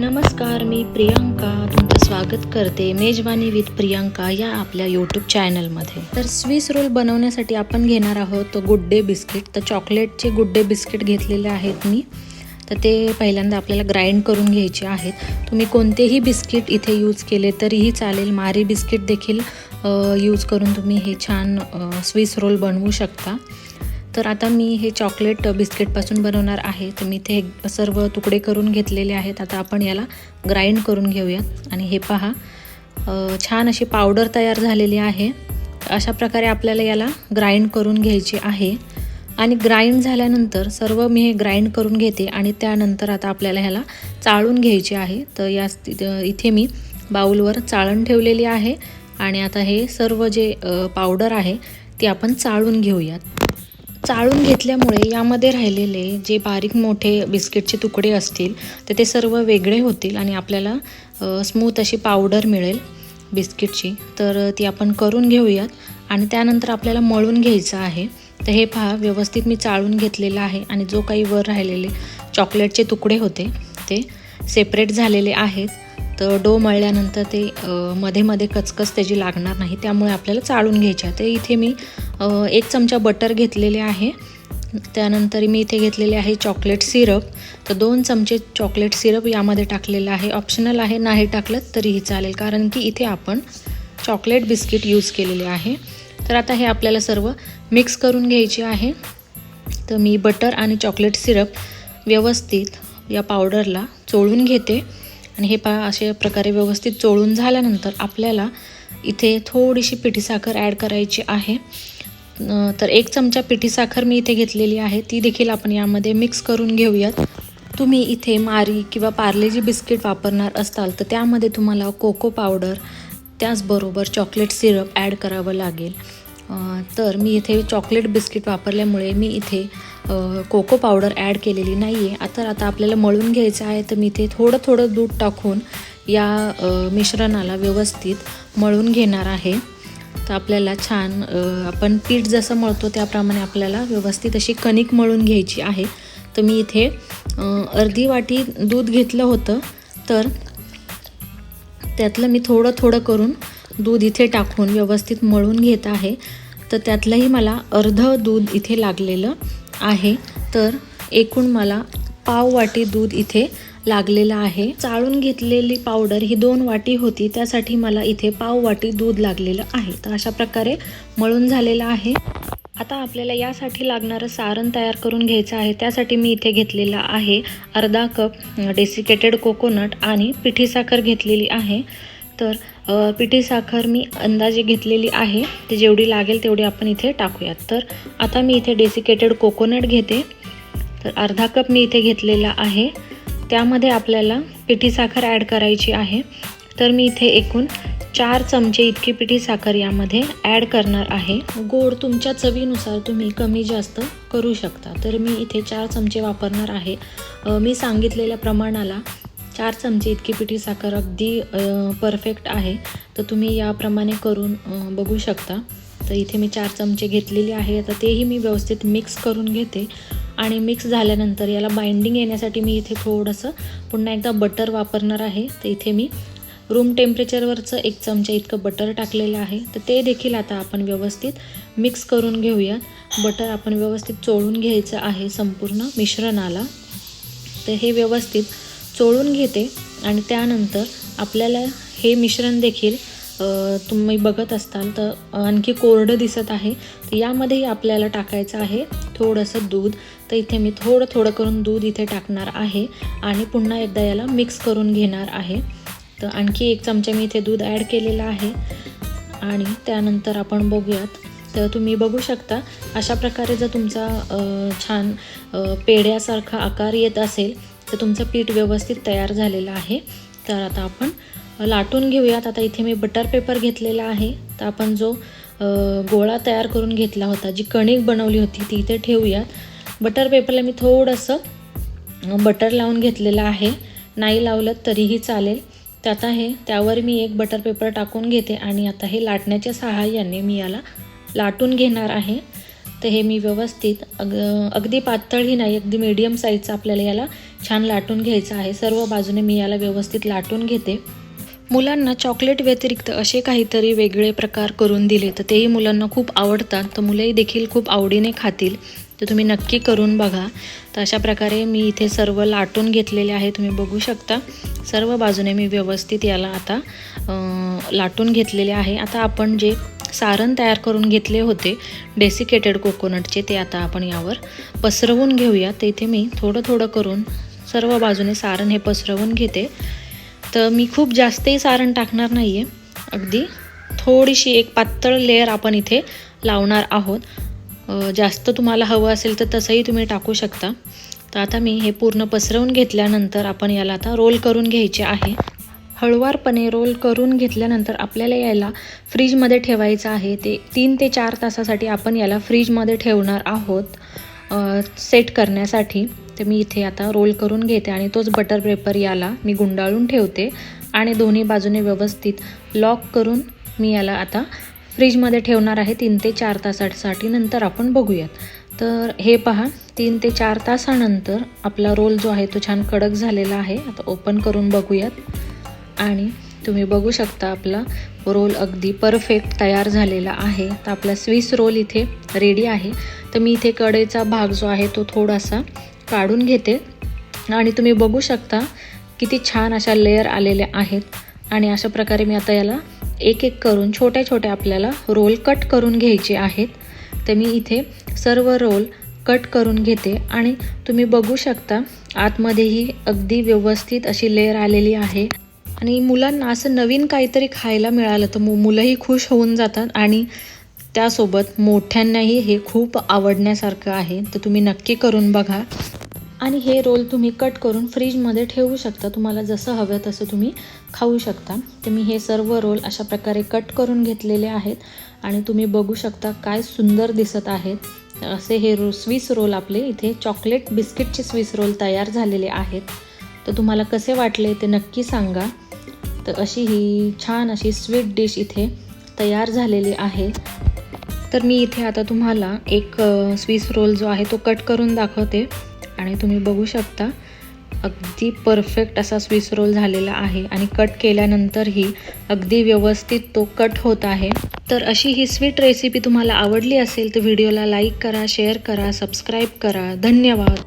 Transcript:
नमस्कार मी प्रियांका. तुमचं स्वागत करते मेजवानी विथ प्रियांका या आपल्या यूट्यूब चॅनलमध्ये तर स्विस रोल बनवण्यासाठी आपण घेणार आहोत गुड्डे बिस्किट. तर चॉकलेटचे गुड्डे बिस्किट घेतलेले आहेत मी. तर ते पहिल्यांदा आपल्याला ग्राइंड करून घ्यायचे आहेत. तुम्ही कोणतेही बिस्किट इथे यूज केले तरीही चालेल. मारी बिस्किट देखील यूज करून तुम्ही हे छान स्विस रोल बनवू शकता. तर आता मी हे चॉकलेट बिस्किटपासून बनवणार आहे. तर मी इथे सर्व तुकडे करून घेतलेले आहेत. आता आपण याला ग्राइंड करून घेऊयात आणि हे पहा छान अशी पावडर तयार झालेली आहे. अशा प्रकारे आपल्याला याला ग्राइंड करून घ्यायची आहे. आणि ग्राइंड झाल्यानंतर सर्व मी हे ग्राइंड करून घेते आणि त्यानंतर आता आपल्याला ह्याला चाळून घ्यायचे आहे. तर या इथे मी बाऊलवर चाळण ठेवलेली आहे. आणि आता हे सर्व जे पावडर आहे ती आपण चाळून घेऊयात. चाळून घेतल्यामुळे यामध्ये राहिलेले जे बारीक मोठे बिस्किटचे तुकडे असतील तर ते सर्व वेगळे होतील आणि आपल्याला स्मूथ अशी पावडर मिळेल बिस्किटची. तर ती आपण करून घेऊयात आणि त्यानंतर आपल्याला मळून घ्यायचं आहे. तर हे पहा व्यवस्थित मी चाळून घेतलेलं आहे आणि जो काही वर राहिलेले चॉकलेटचे तुकडे होते ते सेपरेट झालेले आहेत. तर डो मळल्यानंतर ते मध्ये मध्ये कचकच त्याची लागणार नाही त्यामुळे आपल्याला चाळून घ्यायच्या. आहे. तर इथे मी एक चमचा बटर घेतलेले आहे. त्यानंतर मी इथे घेतलेले आहे चॉकलेट सिरप. तर दोन चमचे चॉकलेट सिरप यामध्ये टाकलेलं आहे. ऑप्शनल आहे नाही टाकलं तरीही चालेल कारण की इथे आपण चॉकलेट बिस्किट यूज केलेले आहे. तर आता हे आपल्याला सर्व मिक्स करून घ्यायचे आहे. तर मी बटर आणि चॉकलेट सिरप व्यवस्थित या पावडरला चोळून घेते. आणि हे पहा अशा प्रकारे व्यवस्थित चोळून झाल्यानंतर आपल्याला इथे थोडीशी पिठी साखर ॲड करायची आहे. तर एक चमचा पिठी साखर मी इथे घेतलेली आहे. ती देखील आपण यामध्ये मिक्स करून घेऊयात. तुम्ही इथे मारी किंवा पार्लेजी बिस्किट वापरणार असाल तर त्यामध्ये तुम्हाला कोको पावडर त्याचबरोबर चॉकलेट सिरप ॲड करावं लागेल. तर मी इथे चॉकलेट बिस्किट वापरल्यामुळे मी इथे कोको पावडर ॲड केलेली नाही आहे आता आता आपल्याला मळून घ्यायचं आहे तर मी इथे थोडं थोडं दूध टाकून या मिश्रणाला व्यवस्थित मळून घेणार आहे. तर आपल्याला छान आपण पीठ जसं मळतो त्याप्रमाणे आपल्याला व्यवस्थित अशी कणिक मळून घ्यायची आहे. तर मी इथे अर्धी वाटी दूध घेतलं होतं. तर त्यातलं मी थोडं थोडं करून दूध इथे टाकून व्यवस्थित मळून घेत आहे. तर त्यातलंही मला अर्ध दूध इथे लागलेलं आहे. तर एकूण मला पाव वाटी दूध इथे लागलेलं आहे. चाळून घेतलेली पावडर ही दोन वाटी होती. त्यासाठी मला इथे पाव वाटी दूध लागलेलं आहे. तर अशा प्रकारे मळून झालेलं आहे. आता आपल्याला यासाठी लागणारं सारण तयार करून घ्यायचं आहे. त्यासाठी मी इथे घेतलेला आहे अर्धा कप डेसिकेटेड कोकोनट आणि पिठी साखर घेतलेली आहे. तर पिठी साखर मी अंदाजे घेतलेली आहे. ते जेवढी लागेल तेवढी आपण इथे टाकूयात. तर आता मी इथे डेसिकेटेड कोकोनट घेते. तर अर्धा कप मी इथे घेतलेला आहे. त्यामध्ये आपल्याला पिठी साखर ॲड करायची आहे. तर मी इथे एकूण चार चमचे इतकी पिठी साखर यामध्ये ॲड करणार आहे. गोड तुमच्या चवीनुसार तुम्ही कमी जास्त करू शकता. तर मी इथे चार चमचे वापरणार आहे. मी सांगितलेल्या प्रमाणाला चार चमचे इतकी पिठी साखर अगदी परफेक्ट आहे. तर तुम्ही याप्रमाणे करून बघू शकता. तर इथे मी चार चमचे घेतलेले आहे. आता तेही मी व्यवस्थित मिक्स करून घेते. आणि मिक्स झाल्यानंतर याला बाइंडिंग येण्यासाठी मी इथे थोडंसं पुन्हा एकदा बटर वापरणार आहे. तर इथे मी रूम टेम्परेचरवरचं एक चमचा इतकं बटर टाकलेलं आहे. तर ते देखील आता आपण व्यवस्थित मिक्स करून घेऊयात बटर आपण व्यवस्थित चोळून घ्यायचं आहे संपूर्ण मिश्रणाला. तर हे व्यवस्थित चोळून घेते आणि त्यानंतर आपल्याला हे मिश्रण देखील तुम्ही बघत असताल तर आणखी कोरडं दिसत आहे. तर यामध्येही आपल्याला टाकायचं आहे थोडंसं दूध. तर इथे मी थोडं थोडं करून दूध इथे टाकणार आहे आणि पुन्हा एकदा याला मिक्स करून घेणार आहे. तर आणखी एक चमचा मी इथे दूध ॲड केलेलं आहे आणि त्यानंतर आपण बघूयात. तर तुम्ही बघू शकता अशा प्रकारे जर तुमचा छान पेढ्यासारखा आकार येत असेल तर तुमचं पीठ व्यवस्थित तयार झालेलं आहे. तर आता आपण लाटून घेऊयात. आता इथे मी बटर पेपर घेतलेला आहे. तर आपण जो गोळा तयार करून घेतला होता जी कणिक बनवली होती ती इथे ठेवूयात. बटर पेपरला मी थोडंसं बटर लावून घेतलेलं आहे. नाही लावलं तरीही चालेल. तर आता हे त्यावर मी एक बटर पेपर टाकून घेते आणि आता हे लाटण्याच्या सहाय्याने मी याला लाटून घेणार आहे. तर हे मी व्यवस्थित अग अगदी पातळही नाही अगदी मीडियम साईजचं आपल्याला याला छान लाटून घ्यायचं आहे. सर्व बाजूने मी याला व्यवस्थित लाटून घेते. मुलांना चॉकलेट व्यतिरिक्त असे काहीतरी वेगळे प्रकार करून दिले तर तेही मुलांना खूप आवडतात. तर मुलंही देखील खूप आवडीने खातील. तर तुम्ही नक्की करून बघा. तर अशा प्रकारे मी इथे सर्व लाटून घेतलेले आहे तुम्ही बघू शकता. सर्व बाजूने मी व्यवस्थित याला आता लाटून घेतलेले आहे. आता आपण जे सारण तयार करून घेतले होते. डेसिकेटेड कोकोनटचे ते आता आपण यावर पसरवून घेऊया. तर इथे मी थोडं थोडं करून सर्व बाजूने सारण हे पसरवून घेते. तर मी खूप जास्तही सारण टाकणार नाही आहे अगदी थोडीशी एक पातळ लेअर आपण इथे लावणार आहोत. जास्त तुम्हाला हवं असेल तर तसंही तुम्ही टाकू शकता. तर आता मी हे पूर्ण पसरवून घेतल्यानंतर आपण याला आता रोल करून घ्यायचे आहे. हळुवारपणे रोल करून घेतल्यानंतर आपल्याला याला फ्रीजमध्ये ठेवायचं आहे. ते तीन ते चार तासासाठी आपण याला फ्रीजमध्ये ठेवणार आहोत सेट करण्यासाठी. तर मी इथे आता रोल करून घेते आणि तोच बटर पेपर याला मी गुंडाळून ठेवते आणि दोन्ही बाजूने व्यवस्थित लॉक करून मी याला आता फ्रीजमध्ये ठेवणार आहे. तीन ते चार तासासाठी नंतर आपण बघूयात. तर हे पहा तीन ते चार तासानंतर आपला रोल जो आहे तो छान कडक झालेला आहे. आता ओपन करून बघूयात. आणि तुम्ही बघू शकता आपला रोल अगदी परफेक्ट तयार झालेला आहे. तर आपला स्विस रोल इथे रेडी आहे. तर मी इथे कडेचा भाग जो आहे तो थोडासा काढून घेते. आणि तुम्ही बघू शकता किती छान अशा लेअर आलेल्या आहेत. आणि अशा प्रकारे मी आता याला एक एक करून छोट्या छोट्या आपल्याला रोल कट करून घ्यायचे आहेत. तर मी इथे सर्व रोल कट करून घेते. आणि तुम्ही बघू शकता आतमध्येही अगदी व्यवस्थित अशी लेअर आलेली आहे. आणि मुलांना असं नवीन काहीतरी खायला मिळालं तर मु मुलंही खुश होऊन जातात आणि त्यासोबत मोठ्यांनाही हे खूप आवडण्यासारखं आहे. तर तुम्ही नक्की करून बघा. आणि हे रोल तुम्ही कट करून फ्रीजमध्ये ठेवू शकता. तुम्हाला जसं हवं तसं तुम्ही खाऊ शकता. तर मी हे सर्व रोल अशा प्रकारे कट करून घेतलेले आहेत. आणि तुम्ही बघू शकता काय सुंदर दिसत आहेत. असे हे रो स्विस रोल आपले. इथे चॉकलेट बिस्किटचे स्विस रोल तयार झालेले आहेत. तर तुम्हाला कसे वाटले ते नक्की सांगा. तर अशी ही छान अशी स्वीट डिश इथे तयार झालेली आहे. तर मी इथे आता तुम्हाला एक स्विस रोल जो आहे तो कट करून दाखवते. आणि तुम्ही बघू शकता अगदी परफेक्ट असा स्विस रोल झालेला आहे. आणि कट केल्यानंतरही अगदी व्यवस्थित तो कट होत आहे. तर अशी ही स्वीट रेसिपी तुम्हाला आवडली असेल तर व्हिडिओला लाईक करा शेअर करा सबस्क्राईब करा. धन्यवाद.